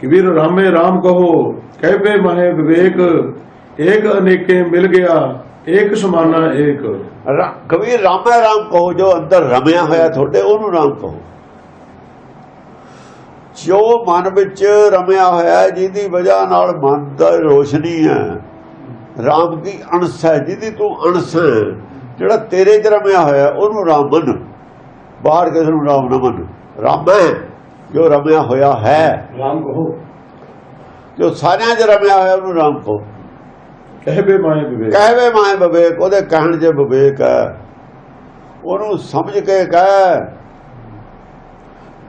ਵੀਰ ਰਾਮੇ ਰਾਮ ਕਹੋ ਕਹਿਬੇ ਮਹੇ ਵਿਵੇਕ, ਏਕ ਅਨੇਕੇ ਮਿਲ ਗਿਆ, ਏਕ ਸਮਾਨਾ ਏਕ। ਰਾ- ਕਬੀਰ ਰਾਮਾ ਰਾਮ ਕਹੋ, ਜੋ ਅੰਦਰ ਰਮਿਆ ਹੋਇਆ ਤੁਹਾਡੇ, ਉਹਨੂੰ ਰਾਮ ਕਹੋ। ਜੋ ਮਨ ਵਿੱਚ ਰਮਿਆ ਹੋਇਆ, ਜਿਹਦੀ ਵਜ੍ਹਾ ਨਾਲ ਮਨ ਦਾ ਰੋਸ਼ਨੀ ਹੈ, ਰਾਮ ਦੀ ਅਣਸ ਹੈ, ਜਿਹਦੀ ਤੂੰ ਅਣਸ ਹੈ, ਜਿਹੜਾ ਤੇਰੇ 'ਚ ਰਮਿਆ ਹੋਇਆ, ਉਹਨੂੰ ਰਾਮ ਮੰਨ। ਬਾਹਰ ਕਿਸੇ ਨੂੰ ਰਾਮ ਨਾ ਮੰਨ। ਰਾਮ ਹੈ। ਜੋ ਰਮਿਆ ਹੋਇਆ ਹੈ। RAM ਕਹੋ। ਜੋ ਸਾਰਿਆਂ 'ਚ ਰਮਿਆ ਹੋਇਆ ਉਹਨੂੰ ਰਾਮ ਕਹੋ। ਕਹਿਬੇ ਮਹੇ ਵਿਵੇਕ। ਕਹਿਵੇ ਮਾਏ ਵਿਵੇਕ ਉਹਦੇ ਕਹਿਣ 'ਚ ਵਿਵੇਕ ਹੈ। ਉਹਨੂੰ ਸਮਝ ਕੇ ਕਹਿ।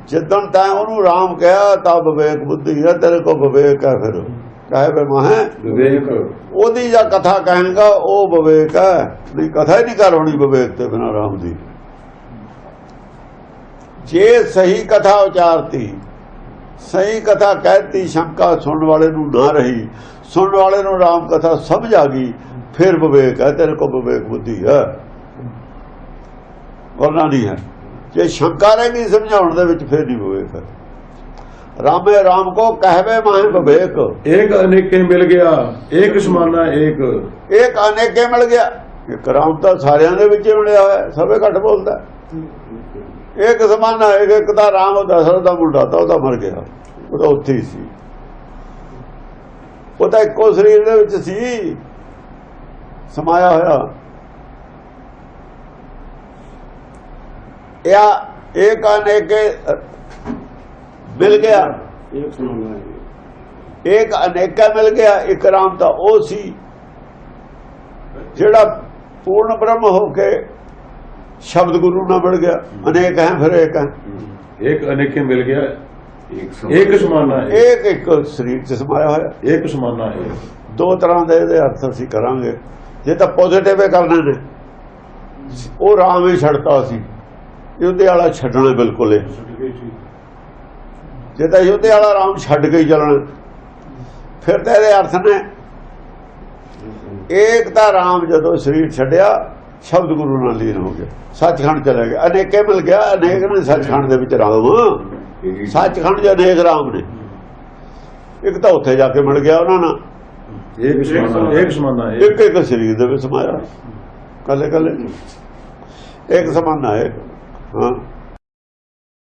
ਜਿੱਦਣ ਤਾਂ ਉਹਨੂੰ ਰਾਮ ਕਿਹਾ ਤਾਂ ਵਿਵੇਕ ਬੁੱਧੀ ਹੈ ਤੇਰੇ ਕੋ ਵਿਵੇਕ ਹੈ ਫਿਰ। ਕਹਿਵੇ ਮਾਏ। ਵਿਵੇਕ। ਉਹਦੀ ਜਾਂ ਕਥਾ ਕਹੇਗਾ ਉਹ ਵਿਵੇਕ ਹੈ। ਨਹੀਂ ਕਥਾ ਹੀ ਨਹੀਂ ਕਰ ਹੋਣੀ ਵਿਵੇਕ ਤੇ ਬਿਨਾਂ ਰਾਮ ਦੀ। ਜੇ ਸਹੀ ਕਥਾ ਉਚਾਰਤੀ ਸਹੀ ਕਥਾ ਕਹਿਤੀ ਸ਼ੰਕਾ ਸੁਣਨ ਵਾਲੇ ਨੂੰ ਨਾ ਰਹੀ ਸੁਣਨ ਵਾਲੇ ਨੂੰ ਰਾਮ ਕਥਾ ਸਮਝ ਆ ਗਈ ਫਿਰ ਵਿਵੇਕ ਹੈ ਤੇਰੇ ਕੋਲ ਵਿਵੇਕ ਬੁੱਧੀ ਹੈ। ਵਰਨਾ ਨਹੀਂ ਹੈ। ਜੇ ਸ਼ੰਕਾ ਰਹਿ ਗਈ ਸਮਝਾਉਣ ਦੇ ਵਿੱਚ ਫਿਰ ਨਹੀਂ ਵਿਵੇਕ ਹੈ। ਰਾਮੇ ਰਾਮ ਕੋ ਕਹਿਵੇ ਮਾਹੇ ਵਿਵੇਕ। ਏਕ ਅਨੇਕੇ ਮਿਲ ਗਿਆ ਏਕ ਸਮਾਨਾ ਏਕ ਇੱਕ ਅਨੇਕੇ ਮਿਲ ਗਿਆ। ਇੱਕ ਰਾਮ ਤਾਂ ਸਾਰਿਆਂ ਦੇ ਵਿੱਚ ਹੀ ਮਿਲਿਆ ਹੋਇਆ ਸਭੇ ਘੱਟ ਬੋਲਦਾ ਇੱਕ ਸਮਾਨਾ ਇੱਕ ਇੱਕ ਤਾਂ ਰਾਮ ਦਸ਼ਰਥ ਦਾ ਮੁੰਡਾ ਤਾਂ ਉਹਦਾ ਮਰ ਗਿਆ। ਉਹ ਤਾਂ ਉੱਥੇ ਹੀ ਸੀ। ਉਹ ਤਾਂ ਇੱਕੋ ਸਰੀਰ ਦੇ ਵਿੱਚ ਸੀ। ਸਮਾਇਆ ਹੋਇਆ। ਇਹ ਇੱਕ ਅਨੇਕੇ ਮਿਲ ਗਿਆ। ਇੱਕ ਅਨੇਕਾ ਮਿਲ ਗਿਆ ਇੱਕ ਰਾਮ ਤਾਂ ਉਹ ਸੀ। ਜਿਹੜਾ ਪੂਰਨ ਬ੍ਰਹਮ ਹੋ ਕੇ ਸ਼ਬਦ ਗੁਰੂ ਨਾਲ ਮਿਲ ਗਿਆ। ਅਨੇਕ ਹੈ ਫਿਰ ਇੱਕ ਹੈ। ਏਕ ਅਨੇਕੇ ਮਿਲ ਗਿਆ। ਏਕ ਸਮਾਨਾ। ਏਕ ਇੱਕ ਇੱਕ ਸਰੀਰ ਚ ਸਮਾਇਆ ਹੋਇਆ। ਏਕ ਸਮਾਨਾ ਏਕ ਦੋ ਤਰ੍ਹਾਂ ਦੇ ਇਹਦੇ ਅਰਥ ਅਸੀਂ ਕਰਾਂਗੇ। ਜੇ ਤਾਂ ਪੋਜ਼ਿਟਿਵ ਹੀ ਕਰਨੇ ਨੇ। ਉਹ ਰਾਮ ਹੀ ਛੱਡਤਾ ਸੀ। ਯੁੱਧੇ ਵਾਲਾ ਛੱਡਣਾ ਬਿਲਕੁਲ ਹੀ। ਜੇ ਤਾਂ ਯੁੱਧੇ ਵਾਲਾ ਰਾਮ ਛੱਡ ਕੇ ਹੀ ਚੱਲਣਾ। ਫਿਰ ਤਾਂ ਇਹਦੇ ਅਰਥ ਨੇ। ਏਕ ਤਾਂ ਰਾਮ ਜਦੋਂ ਸਰੀਰ ਛੱਡਿਆ ਸ਼ਬਦ ਗੁਰੂ ਨਾਲ ਲੀਨ ਹੋ ਗਿਆ ਸੱਚਖੰਡ ਚਲੇ ਗਿਆ ਅਨੇਕੇ ਮਿਲ ਗਿਆ ਅਨੇਕ ਨੇ ਸੱਚਖੰਡ ਦੇ ਵਿੱਚ ਰਾਮ। ਸੱਚਖੰਡ ਚ ਅਨੇਕ ਰਾਮ ਨੇ। ਇੱਕ ਤਾਂ ਉੱਥੇ ਜਾ ਕੇ ਮਿਲ ਗਿਆ ਉਹਨਾਂ ਨਾਲ। ਏਕ ਸਮਾਨਾ। ਇੱਕ ਇੱਕ ਸਰੀਰ ਦੇ ਵਿੱਚ ਸਮਾਇਆ। ਕੱਲੇ ਕੱਲੇ ਇੱਕ ਸਮਾਨਾ ਹੈ ਹਾਂ।